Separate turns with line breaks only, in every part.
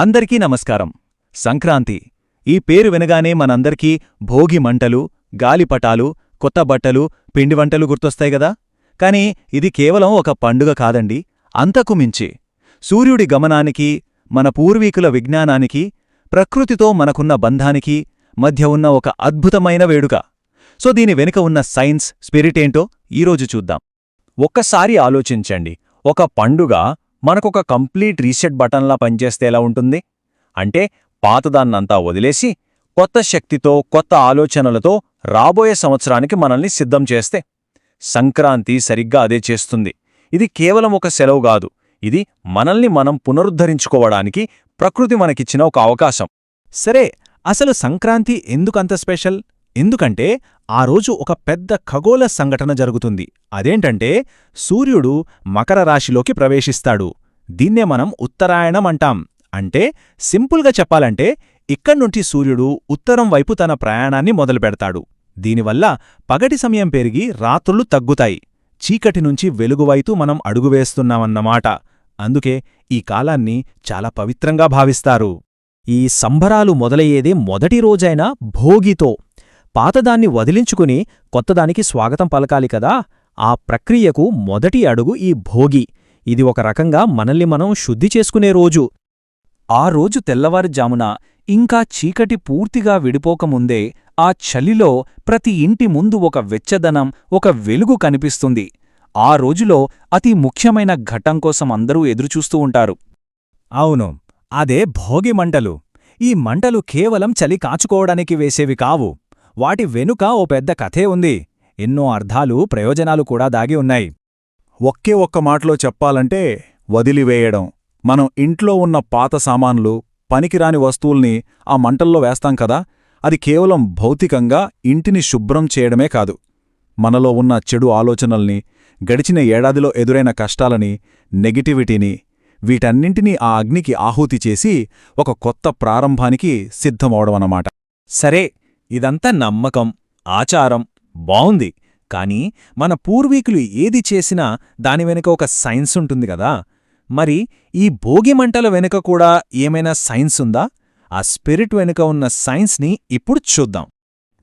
అందరికీ నమస్కారం. సంక్రాంతి. ఈ పేరు వినగానే మనందరికీ భోగి మంటలు గాలిపటాలు కొత్త బట్టలు పిండివంటలు గుర్తొస్తాయి గదా? కాని ఇది కేవలం ఒక పండుగ కాదండి అంతకు మించి. సూర్యుడి గమనానికి మన పూర్వీకుల విజ్ఞానానికి ప్రకృతితో మనకున్న బంధానికి మధ్య ఉన్న ఒక అద్భుతమైన వేడుక. సో దీని వెనుక ఉన్న సైన్స్ స్పిరిటేంటో ఈరోజు చూద్దాం. ఒక్కసారి ఆలోచించండి. ఒక పండుగ మనకొక కంప్లీట్ రీసెట్ బటన్లా పనిచేస్తే ఎలా ఉంటుంది? అంటే పాతదాన్నంతా వదిలేసి కొత్త శక్తితో కొత్త ఆలోచనలతో రాబోయే సంవత్సరానికి మనల్ని సిద్ధం చేస్తే సంక్రాంతి సరిగ్గా అదే చేస్తుంది. ఇది కేవలం ఒక సెలవు కాదు. ఇది మనల్ని మనం పునరుద్ధరించుకోవడానికి ప్రకృతి మనకిచ్చిన ఒక అవకాశం.
సరే అసలు సంక్రాంతి ఎందుకంత స్పెషల్? ఎందుకంటే ఆ రోజు ఒక పెద్ద ఖగోళ సంఘటన జరుగుతుంది. అదేంటంటే సూర్యుడు మకర రాశిలోకి ప్రవేశిస్తాడు. దీన్నే మనం ఉత్తరాయణం అంటాం. అంటే సింపుల్గా చెప్పాలంటే ఇక్కడ్నుంచి సూర్యుడు ఉత్తరం వైపు తన ప్రయాణాన్ని మొదలుపెడతాడు దీనివల్ల పగటి సమయం పెరిగి రాత్రులు తగ్గుతాయి. చీకటి నుంచి వెలుగువైతూ మనం అడుగువేస్తున్నామన్నమాట అందుకే ఈ కాలాన్ని చాలా పవిత్రంగా భావిస్తారు. ఈ సంబరాలు మొదలయ్యేదే మొదటి రోజైన భోగితో. పాతదాన్ని వదిలించుకుని కొత్తదానికి స్వాగతం పలకాలి కదా? ఆ ప్రక్రియకు మొదటి అడుగు ఈ భోగి. ఇది ఒక రకంగా మనల్ని మనం శుద్ధి చేసుకునే రోజు. ఆ రోజు తెల్లవారుజామున ఇంకా చీకటి పూర్తిగా విడిపోకముందే ఆ చలిలో ప్రతి ఇంటి ముందు ఒక వెచ్చదనం ఒక వెలుగు కనిపిస్తుంది. ఆ రోజులో అతి ముఖ్యమైన ఘట్టం కోసం అందరూ ఎదురుచూస్తూ ఉంటారు. అవును అదే భోగి మంటలు. ఈ మంటలు కేవలం చలి కాచుకోవడానికి వేసేవి కావు. వాటి వెనుక ఓ పెద్ద కథే ఉంది. ఎన్నో అర్థాలు ప్రయోజనాలు కూడా దాగి ఉన్నాయి.
ఒకే ఒక్క మాటలో చెప్పాలంటే వదిలివేయడం. మనం ఇంట్లో ఉన్న పాత సామాన్లు పనికిరాని వస్తువుల్ని ఆ మంటల్లో వేస్తాం కదా? అది కేవలం భౌతికంగా ఇంటిని శుభ్రం చేయడమే కాదు. మనలో ఉన్న చెడు ఆలోచనల్ని గడిచిన ఏడాదిలో ఎదురైన కష్టాలని నెగిటివిటీని వీటన్నింటినీ ఆ అగ్నికి ఆహుతి చేసి ఒక కొత్త ప్రారంభానికి సిద్ధమవడమన్నమాట
సరే ఇదంతా నమ్మకం ఆచారం బావుంది. కాని మన పూర్వీకులు ఏది చేసినా దాని వెనుక ఒక సైన్స్ ఉంటుంది కదా. మరి ఈ భోగిమంటల వెనుక కూడా ఏమైనా సైన్స్ ఉందా? ఆ స్పిరిట్ వెనుక ఉన్న సైన్స్ని ఇప్పుడు చూద్దాం.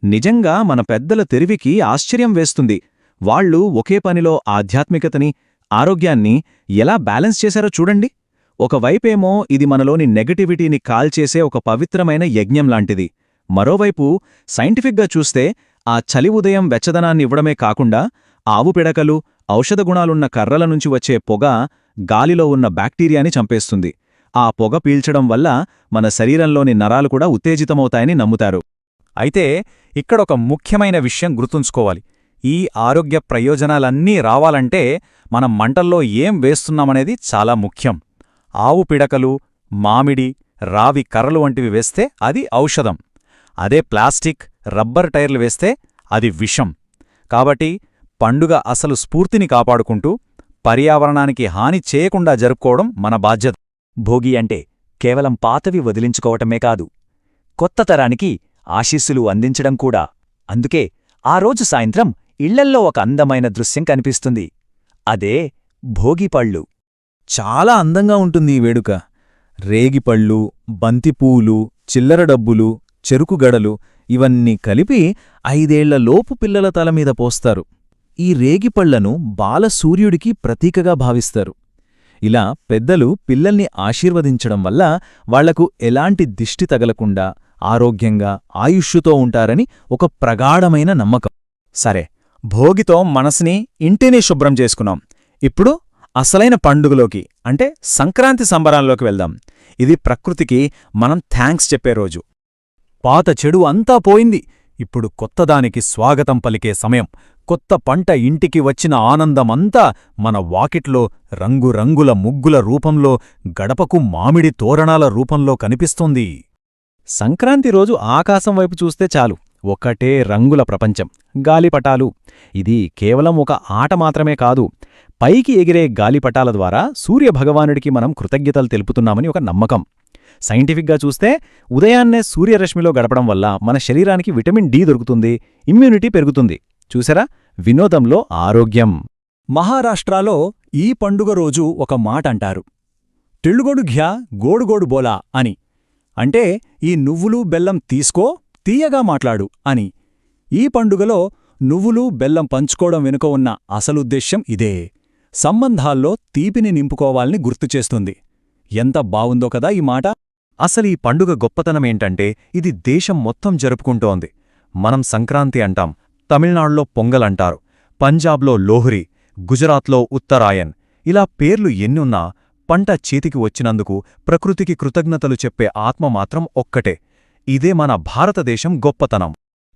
నిజంగా మన పెద్దల తెరివికి ఆశ్చర్యం వేస్తుంది. వాళ్ళు ఒకే పనిలో ఆధ్యాత్మికతని ఆరోగ్యాన్ని ఎలా బ్యాలెన్స్ చేశారో చూడండి. ఒకవైపేమో ఇది మనలోని నెగటివిటీని కాల్చేసే ఒక పవిత్రమైన యజ్ఞం లాంటిది. మరోవైపు సైంటిఫిక్గా చూస్తే ఆ చలి ఉదయం వెచ్చదనాన్ని ఇవ్వడమే కాకుండా ఆవు పిడకలు ఔషధ గుణాలున్న కర్రల నుంచి వచ్చే పొగ గాలిలో ఉన్న బ్యాక్టీరియాని చంపేస్తుంది. ఆ పొగ పీల్చడం వల్ల మన శరీరంలోని నరాలు కూడా ఉత్తేజితమవుతాయని నమ్ముతారు. అయితే ఇక్కడొక ముఖ్యమైన విషయం గుర్తుంచుకోవాలి. ఈ ఆరోగ్య ప్రయోజనాలన్నీ రావాలంటే మనం మంటల్లో ఏం వేస్తున్నామనేది చాలా ముఖ్యం. ఆవు పిడకలు మామిడి రావి కర్రలు వంటివి వేస్తే అది ఔషధం. అదే ప్లాస్టిక్ రబ్బర్ టైర్లు వేస్తే అది విషం. కాబట్టి పండుగ అసలు స్ఫూర్తిని కాపాడుకుంటూ పర్యావరణానికి హాని చేయకుండా జరుపుకోవడం మన బాధ్యత. భోగి అంటే కేవలం పాతవి వదిలించుకోవటమే కాదు కొత్త తరానికి ఆశీస్సులు అందించడం కూడా. అందుకే ఆ రోజు సాయంత్రం ఇళ్ళల్లో ఒక అందమైన దృశ్యం కనిపిస్తుంది. అదే భోగిపళ్ళు చాలా అందంగా ఉంటుంది ఈ వేడుక. రేగిపళ్ళు బంతిపూలు చిల్లర డబ్బులు చెరుకుగడలు ఇవన్నీ కలిపి ఐదేళ్ళ లోపు పిల్లల తలమీద పోస్తారు. ఈ రేగిపళ్ళను బాలసూర్యుడికి ప్రతీకగా భావిస్తారు. ఇలా పెద్దలు పిల్లల్ని ఆశీర్వదించడం వల్ల వాళ్ళకు ఎలాంటి దిష్టి తగలకుండా ఆరోగ్యంగా ఆయుష్యుతో ఉంటారని ఒక ప్రగాఢమైన నమ్మకం. సరే భోగితో మనసుని ఇంటిని శుభ్రం చేసుకున్నాం. ఇప్పుడు అసలైన పండుగలోకి అంటే సంక్రాంతి సంబరాల్లోకి వెళ్దాం. ఇది ప్రకృతికి మనం థ్యాంక్స్ చెప్పే రోజు. పాత చెడు అంతా పోయింది. ఇప్పుడు కొత్తదానికి స్వాగతం పలికే సమయం. కొత్త పంట ఇంటికి వచ్చిన ఆనందమంతా మన వాకిట్లో రంగురంగుల ముగ్గుల రూపంలో గడపకు మామిడి తోరణాల రూపంలో కనిపిస్తోంది. సంక్రాంతి రోజు ఆకాశం వైపు చూస్తే చాలు. ఒకటే రంగుల ప్రపంచం. గాలిపటాలు. ఇది కేవలం ఒక ఆట మాత్రమే కాదు. పైకి ఎగిరే గాలిపటాల ద్వారా సూర్యభగవానుడికి మనం కృతజ్ఞతలు తెలుపుతున్నామని ఒక నమ్మకం. సైంటిఫిక్గా చూస్తే ఉదయాన్నే సూర్యరశ్మిలో గడపడం వల్ల మన శరీరానికి విటమిన్ డి దొరుకుతుంది ఇమ్యూనిటీ పెరుగుతుంది. చూసారా? వినోదంలో ఆరోగ్యం. మహారాష్ట్రలో ఈ పండుగ రోజు ఒక మాట అంటారు.
టిళ్ళుగోడు ఘ్యా గోడుగోడు బోలా అని. అంటే ఈ నువ్వులు బెల్లం తీసుకో తీయగా మాట్లాడు అని. ఈ పండుగలో నువ్వులు బెల్లం పంచుకోవడం వెనుక ఉన్న అసలుద్దేశ్యం ఇదే. సంబంధాల్లో తీపిని నింపుకోవాలని గుర్తుచేస్తుంది ఎంత బావుందో కదా ఈ మాట?
అసలు ఈ పండుగ గొప్పతనమేంటంటే ఇది దేశం మొత్తం జరుపుకుంటోంది. మనం సంక్రాంతి అంటాం తమిళనాడులో పొంగల్ అంటారు పంజాబ్లో లోహ్రీ గుజరాత్లో ఉత్తరాయన్ ఇలా పేర్లు ఎన్నున్నా పంట చేతికి వచ్చినందుకు ప్రకృతికి కృతజ్ఞతలు చెప్పే ఆత్మ మాత్రం ఒక్కటే. ఇదే మన భారతదేశం గొప్పతనం.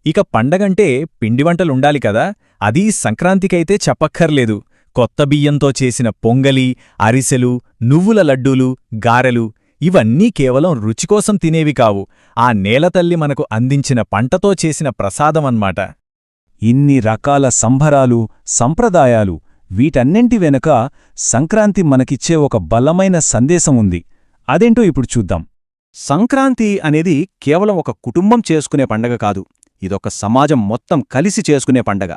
ఇక పండగంటే పిండివంటలుండాలి కదా? అదీ సంక్రాంతికైతే చెప్పక్కర్లేదు. కొత్త బియ్యంతో చేసిన పొంగలి అరిసెలు నువ్వుల లడ్డూలు గారెలు ఇవన్నీ కేవలం రుచికోసం తినేవి కావు. ఆ నేలతల్లి మనకు అందించిన పంటతో చేసిన ప్రసాదమన్మాట.
ఇన్ని రకాల సంభరాలు సంప్రదాయాలు వీటన్నింటి వెనుక సంక్రాంతి మనకిచ్చే ఒక బలమైన సందేశం ఉంది. అదేంటో ఇప్పుడు చూద్దాం.
సంక్రాంతి అనేది కేవలం ఒక కుటుంబం చేసుకునే పండగ కాదు. ఇదొక సమాజం మొత్తం కలిసి చేసుకునే పండగ.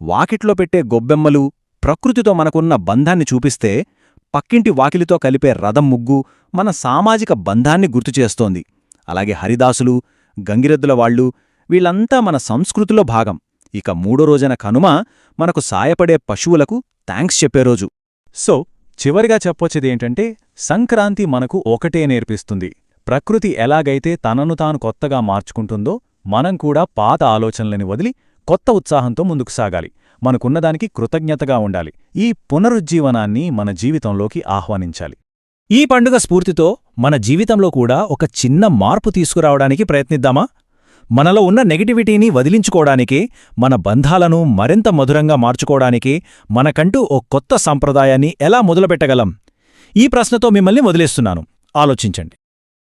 వాకిట్లో పెట్టే గొబ్బెమ్మలు ప్రకృతితో మనకున్న బంధాన్ని చూపిస్తే పక్కింటి వాకిలితో కలిపే రథం ముగ్గు మన సామాజిక బంధాన్ని గుర్తుచేస్తోంది అలాగే హరిదాసులు గంగిరెద్దుల వాళ్ళు వీళ్ళంతా మన సంస్కృతిలో భాగం. ఇక మూడో రోజున కనుమ మనకు సాయపడే పశువులకు థ్యాంక్స్ చెప్పే రోజు.
సో చివరిగా చెప్పొచ్చేదేంటంటే సంక్రాంతి మనకు ఒకటే నేర్పిస్తుంది. ప్రకృతి ఎలాగైతే తనను తాను కొత్తగా మార్చుకుంటుందో మనం కూడా పాత ఆలోచనలని వదిలి కొత్త ఉత్సాహంతో ముందుకు సాగాలి. మనకున్నదానికి కృతజ్ఞతగా ఉండాలి. ఈ పునరుజ్జీవనాన్ని మన జీవితంలోకి ఆహ్వానించాలి.
ఈ పండుగ స్ఫూర్తితో మన జీవితంలో కూడా ఒక చిన్న మార్పు తీసుకురావడానికి ప్రయత్నిద్దామా? మనలో ఉన్న నెగటివిటీని వదిలించుకోవడానికి మన బంధాలను మరింత మధురంగా మార్చుకోవడానికి మనకంటూ ఓ కొత్త సంప్రదాయాన్ని ఎలా మొదలుపెట్టగలం? ఈ ప్రశ్నతో మిమ్మల్ని వదిలేస్తున్నాను. ఆలోచించండి.